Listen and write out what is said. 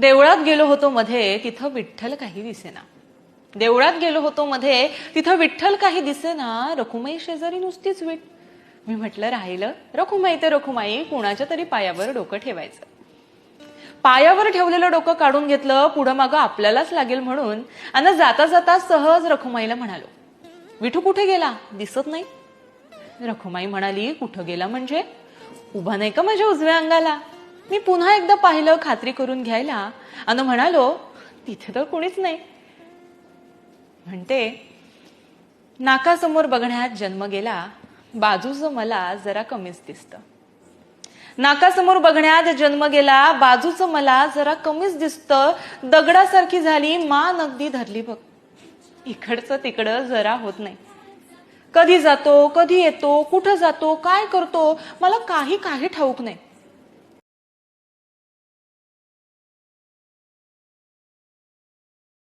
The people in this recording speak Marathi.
देवळात गेलो होतो मध्ये तिथं विठ्ठल काही दिसेना. देवळात गेलो होतो मध्ये तिथं विठ्ठल काही दिसेना. रखुमाई शेजारी नुसतीच विठ. मी म्हटलं राहिलं. रखुमाई ते रखुमाई कुणाच्या तरी पायावर डोकं ठेवायचं. पायावर ठेवलेलं डोकं काढून घेतलं पुढं मागं आपल्यालाच लागेल म्हणून. आणि जाता जाता सहज रखुमाईला म्हणालो. विठू कुठे गेला? दिसत नाही. रखुमाई म्हणाली कुठं गेला म्हणजे? उभा नाही का माझ्या उजव्या अंगाला? मी पुन्हा एकदा पाहिलं खात्री करून घ्यायला. आणि म्हणालो तिथे तर कोणीच नाही. म्हणते नाकासमोर बघण्यात जन्म गेला बाजूचं मला जरा कमीच दिसतं. नाकासमोर बघण्यात जन्म गेला बाजूचं मला जरा कमीच दिसतं दगडासारखी झाली मान अगदी धरली बघ. इकडचं तिकडं जरा होत नाही. कधी जातो कधी येतो कुठं जातो काय करतो मला काही काही ठाऊक नाही.